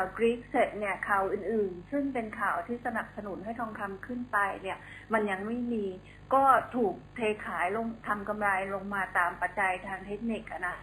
าวกรีกเสร็จเนี่ยข่าวอื่นๆ ซึ่งเป็นข่าวที่สนับสนุนให้ทองคำขึ้นไปเนี่ย มันยังไม่มีก็ถูกเทขายลงทำกำไรลงมาตามปัจจัยทางเทคนิคอะนะ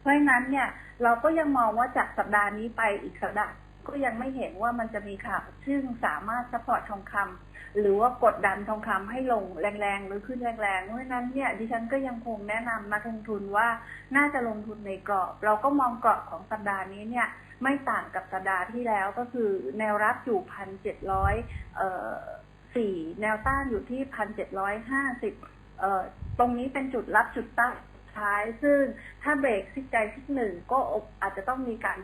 เพราะฉะนั้นเนี่ยเราก็ยังมองว่าจากสัปดาห์นี้ไปอีกสัปดาห์ ก็ยังไม่เห็นว่ามันจะมีข่าวซึ่งสามารถซัพพอร์ตทองคำหรือว่ากดดันทองคำให้ลงแรงๆ หรือขึ้นแรงๆเพราะฉะนั้นเนี่ยดิฉันก็ยังคงแนะนำนักลงทุนว่าน่าจะลงทุนในกรอบ เราก็มองกรอบของสัปดาห์นี้เนี่ยไม่ต่างกับสัปดาห์ที่แล้วก็คือแนวรับอยู่พันเจ็ดร้อยสี่แนวต้านอยู่ที่พันเจ็ดร้อยห้าสิบตรงนี้เป็นจุดรับจุดตั้งท้าย ซึ่งถ้าเบรกซิกใจซิกหนึ่งก็อาจจะต้องมีการ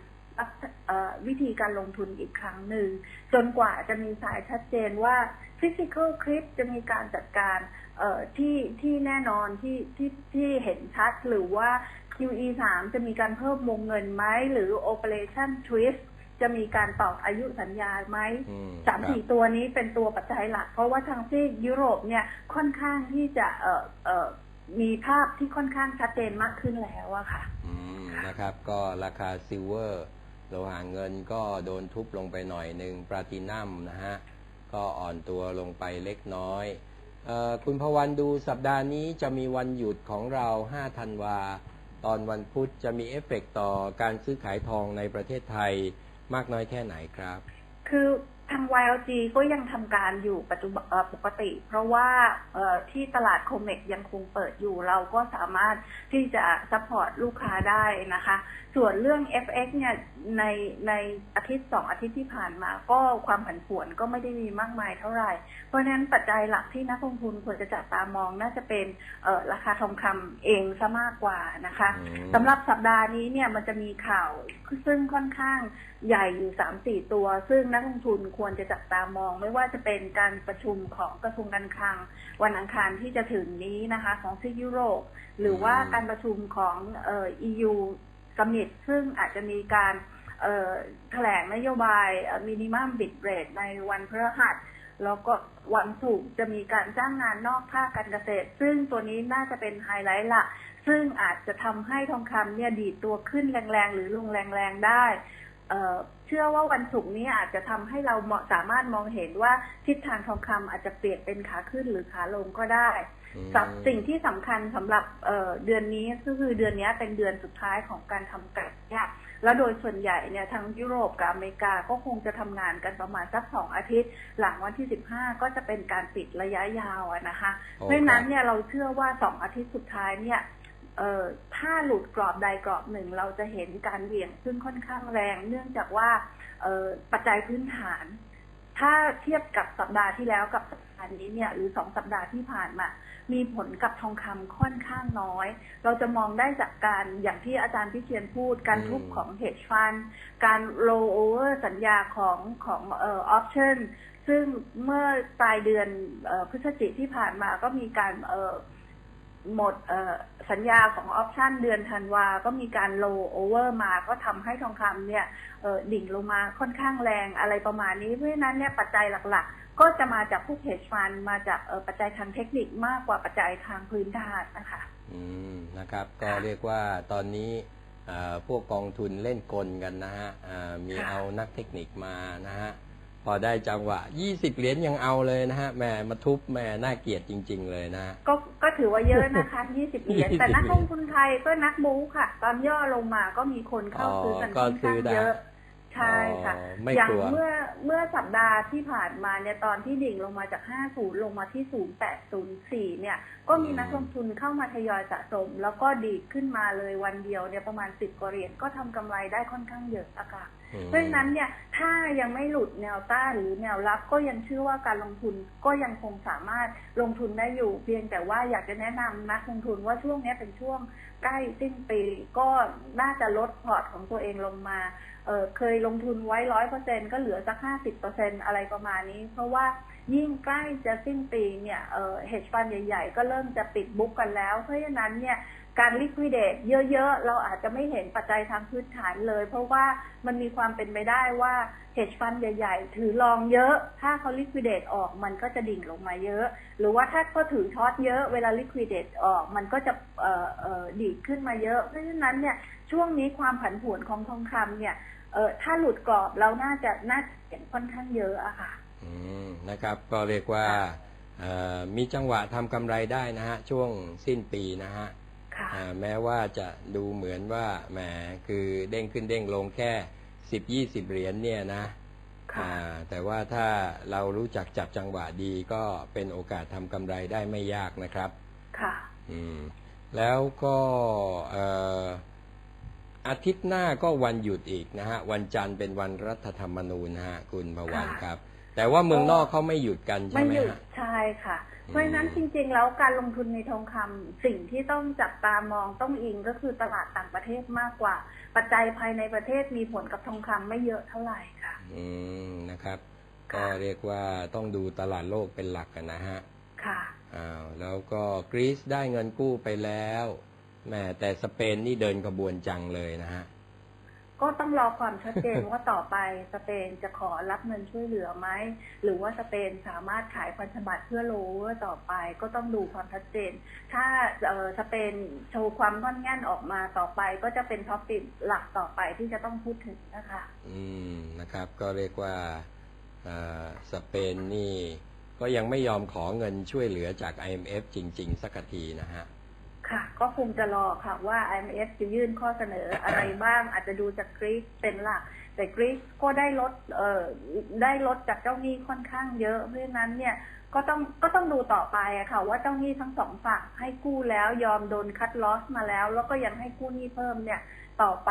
วิธีการลงทุนอีกครั้งหนึ่ง จนกว่าจะมีสายชัดเจนว่า Physical Clip จะมีการจัดการที่ที่แน่นอนที่ที่ที่เห็นชัดหรือว่า QE 3จะมีการเพิ่มวงเงินไหมหรือ Operation Twist จะมีการต่ออายุสัญญาไหมสามสี่ตัวนี้เป็นตัวปัจจัยหลัก เพราะว่าทางซีกยุโรปเนี่ยค่อนข้างที่จะเอ่อเอ่อมีภาพที่ค่อนข้างชัดเจนมากขึ้นแล้วอะค่ะนะครับ ก็ราคาซิลเวอร์ โลหะเงินก็โดนทุบลงไปหน่อยหนึ่งปลาตินัมนะฮะ ก็อ่อนตัวลงไปเล็กน้อยออคุณพวันดูสัปดาห์นี้จะมีวันหยุดของเรา 5 ธันวา ตอนวันพุธจะมีเอฟเฟกต่อการซื้อขายทองในประเทศไทยมากน้อยแค่ไหนครับ คือ ทาง YLG ก็ยังทำการอยู่ปัจจุบันปกติ เพราะว่าที่ตลาดโคเมกยังคงเปิดอยู่ เราก็สามารถที่จะซัพพอร์ตลูกค้าได้นะคะ ส่วนเรื่อง FX เนี่ยในในอาทิตย์สองอาทิตย์ที่ผ่านมา ก็ความผันผวนก็ไม่ได้มีมากมายเท่าไหร่ เพราะฉะนั้นปัจจัยหลักที่นักลงทุนควรจะจับตามองน่าจะเป็นราคาทองคำเองซะมากกว่านะคะสำหรับสัปดาห์นี้เนี่ยมันจะมีข่าวซึ่งค่อนข้างใหญ่อยู่สามสี่ตัว ซึ่งนักลงทุนควรจะจับตามอง ไม่ว่าจะเป็นการประชุมของกระทรวงการคลัง วันอังคารที่จะถึงนี้นะคะของซียุโรป หรือว่าการประชุมของเอ่อ EU สมิตซึ่งอาจจะมีการแถลงนโยบายมินิมัมบิดเรทในวันพฤหัส แล้วก็วันศุกร์จะมีการจ้างงานนอกภาคการเกษตร ซึ่งตัวนี้น่าจะเป็นไฮไลท์หลักซึ่งอาจจะทำให้ทองคำเนี่ยดีดตัวขึ้นแรงๆ หรือลงแรงๆ ได้ เชื่อว่าวันศุกร์นี้อาจจะทำให้เราสามารถมองเห็นว่าทิศทางทองคำอาจจะเปลี่ยนเป็นขาขึ้นหรือขาลงก็ได้สิ่งที่สำคัญสำหรับเดือนนี้ก็คือเดือนนี้เป็นเดือนสุดท้ายของการทำกัดเนี่ยแล้วโดยส่วนใหญ่เนี่ยทั้งยุโรปกับอเมริกาก็คงจะทำงานกันประมาณสักสองอาทิตย์ หลังวันที่สิบห้าก็จะเป็นการปิดระยะยาวนะคะ เพราะนั้นเนี่ยเราเชื่อว่าสองอาทิตย์สุดท้ายเนี่ย เอ่อถ้าหลุดกรอบใดกรอบหนึ่ง เราจะเห็นการเหวี่ยงซึ่งค่อนข้างแรง เนื่องจากว่าเออปัจจัยพื้นฐาน ถ้าเทียบกับสัปดาห์ที่แล้วกับสัปดาห์นี้เนี่ยหรือสองสัปดาห์ที่ผ่านมา มีผลกับทองคำค่อนข้างน้อย เราจะมองได้จากการอย่างที่อาจารย์พิเชียนพูด การทุบของ hedge fund การ roll over สัญญาของของเอ่อ option ซึ่งเมื่อปลายเดือนพฤศจิกที่ผ่านมาก็มีการเอ่อ หมดสัญญาของออปชันเดือนธันวา ก็มีการโลโอเวอร์มา ก็ทำให้ทองคำเนี่ยดิ่งลงมาค่อนข้างแรงอะไรประมาณนี้ เพราะฉะนั้นเนี่ยปัจจัยหลักๆ ก็จะมาจากผู้เ hedge fund มาจากปัจจัยทางเทคนิคมากกว่าปัจจัยทางพื้นฐานนะคะ อืม นะครับ ก็เรียกว่าตอนนี้พวกกองทุนเล่นกลกันนะฮะมีเอานักเทคนิคมานะฮะพอได้จังหวะ 20 เหรียญยังเอาเลยนะฮะแม่มาทุบแม่น่าเกลียดจริง ๆ เลยนะ ก็ก็ ถือว่าเยอะนะคะ20เหรียญแต่นักลงทุนไทยก็นักบู๊ค่ะ ตอนย่อลงมาก็มีคนเข้าซื้อกันค่อนข้างเยอะใช่ค่ะ อย่างเมื่อเมื่อสัปดาห์ที่ผ่านมาเนี่ยตอนที่ดิ่งลงมาจาก 50 ลงมาที่ 0804 เนี่ยก็มีนักลงทุนเข้ามาทยอยสะสม แล้วก็ดีดขึ้นมาเลยวันเดียวเนี่ยประมาณ10กว่าเหรียญก็ทำกำไรได้ค่อนข้างเยอะอะค่ะเพราะฉะนั้นเนี่ยถ้ายังไม่หลุดแนวต้านหรือแนวรับก็ยังเชื่อว่าการลงทุนก็ยังคงสามารถลงทุนได้อยู่ เพียงแต่ว่าอยากจะแนะนำนักลงทุนว่าช่วงนี้เป็นช่วงใกล้สิ้นปีก็น่าจะลดพอร์ตของตัวเองลงมาเเคยลงทุนไว้ร้อยเปอร์เซ็นก็เหลือสักห้าสิบเปอร์เซ็นอะไรประมาณนี้ เพราะว่ายิ่งใกล้จะสิ้นปีเนี่ยเออเฮดฟันใหญ่ๆ ก็เริ่มจะปิดบุ๊กกันแล้ว เพราะฉะนั้นเนี่ยการลิควิดเดตเยอะๆ เราอาจจะไม่เห็นปัจจัยทางพื้นฐานเลย เพราะว่ามันมีความเป็นไปได้ว่าเฮดฟันใหญ่ๆ ถือลองเยอะ ถ้าเขาลิควิดเดตออกมันก็จะดิ่งลงมาเยอะ หรือว่าถ้าเขาถือช็อตเยอะเวลาลิควิดเดตออกมันก็จะดีดขึ้นมาเยอะ เพราะฉะนั้นเนี่ยช่วงนี้ความผันผวนของทองคำเนี่ยเออถ้าหลุดกรอบเราน่าจะน่าเห็นค่อนข้างเยอะอะค่ะ นะครับ ก็เรียกว่าเอ่อมีจังหวะทำกำไรได้นะฮะ ช่วงสิ้นปีนะฮะค่ะอ่าแม้ว่าจะดูเหมือนว่าแหมคือเด้งขึ้นเด้งลงแค่สิบยี่สิบเหรียญเนี่ยนะค่ะอ่าแต่ว่าถ้าเรารู้จักจับจังหวะดีก็เป็นโอกาสทำกำไรได้ไม่ยากนะครับ ค่ะ อืม แล้วก็เอ่ออาทิตย์หน้าก็วันหยุดอีกนะฮะ วันจันทร์เป็นวันรัฐธรรมนูญนะฮะ คุณพวันค่ะครับ แต่ว่าเมืองนอกเขาไม่หยุดกันใช่ไม่ไหมหยุดฮะ ใช่ค่ะอืมเพราะฉะนั้นจริงๆ แล้วการลงทุนในทองคำสิ่งที่ต้องจับตามองต้องอิงก็คือตลาดต่างประเทศมากกว่า ปัจจัยภายในประเทศมีผลกับทองคำไม่เยอะเท่าไหร่ค่ะ อืมนะครับค่ะก็เรียกว่าต้องดูตลาดโลกเป็นหลักกันนะฮะค่ะ อ้าวแล้วก็กรีซได้เงินกู้ไปแล้วแหมแต่สเปนนี่เดินกระบวนจังเลยนะฮะ ก็ต้องรอความชัดเจนว่าต่อไปสเปนจะขอรับเงินช่วยเหลือไหมหรือว่าสเปนสามารถขายพันธบัตรเพื่อโลเวอร์ต่อไปก็ต้องดูความชัดเจน ถ้าเออสเปนโชว์ความงอนแง่นออกมาต่อไป ก็จะเป็นท็อปิกหลักต่อไปที่จะต้องพูดถึงนะคะ อืมนะครับ ก็เรียกว่าสเปนนี่ก็ยังไม่ยอมขอเงินช่วยเหลือจาก IMF จริง ๆ สักทีนะฮะ ค่ะ ก็คงจะรอค่ะว่า IMF จะยื่นข้อเสนออะไรบ้าง อาจจะดูจากกรีซเป็นหลัก แต่กรีซก็ได้ลดเอ่อได้ลดจากเจ้าหนี้ค่อนข้างเยอะ เพราะฉะนั้นเนี่ยก็ต้องก็ต้องดูต่อไปอะค่ะ ว่าเจ้าหนี้ทั้งสองฝั่งให้กู้แล้วยอมโดนคัดลอสมาแล้ว แล้วก็ยังให้กู้หนี้เพิ่มเนี่ย ต่อไป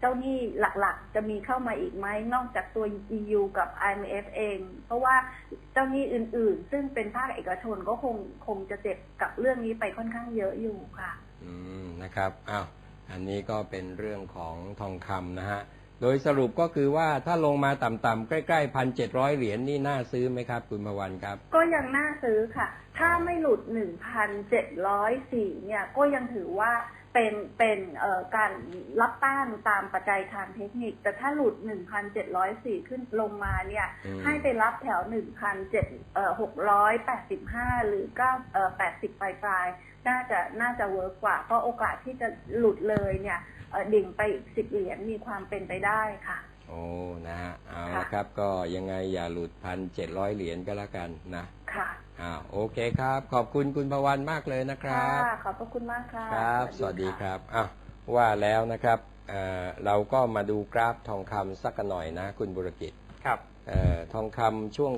เจ้าหนี้หลักๆ จะมีเข้ามาอีกไหมนอกจากตัว EU กับ IMF เอง เพราะว่าเจ้าหนี้อื่นๆ ซึ่งเป็นภาคเอกชนก็คงคงจะเจ็บกับเรื่องนี้ไปค่อนข้างเยอะอยู่ค่ะ อืมนะครับอ้าวอันนี้ก็เป็นเรื่องของทองคำนะฮะ โดยสรุปก็คือว่าถ้าลงมาต่ำๆใกล้ๆพันเจ็ดร้อยเหรียญนี่น่าซื้อไหมครับ คุณพวันครับ ก็ยังน่าซื้อค่ะ ถ้าไม่หลุด1,704เนี่ยก็ยังถือว่า เป็นเป็นเอ่อการรับต้านตามปัจจัยทางเทคนิค แต่ถ้าหลุด 1,704 ขึ้นลงมาเนี่ยอืมให้ไปรับแถว 1,685 หรือ9เอ่อ80 ปลายปลายๆน่าจะน่าจะเวิร์กกว่า เพราะโอกาสที่จะหลุดเลยเนี่ยเอ่อดิ่งไปอีก 10 เหรียญมีความเป็นไปได้ค่ะ โอ้นะฮะเอาค่ะละครับก็ยังไงอย่าหลุดพันเจ็ดร้อยเหรียญก็แล้วกันนะค่ะอ้าวโอเคครับ ขอบคุณคุณพวันมากเลยนะครับค่ะขอบพระคุณมากค่ะครับ สวัสดีครับอ้าวว่าแล้วนะครับเอ่อเราก็มาดูกราฟทองคำสักกันหน่อยนะ คุณบุรกิจครับเอ่อทองคำช่วง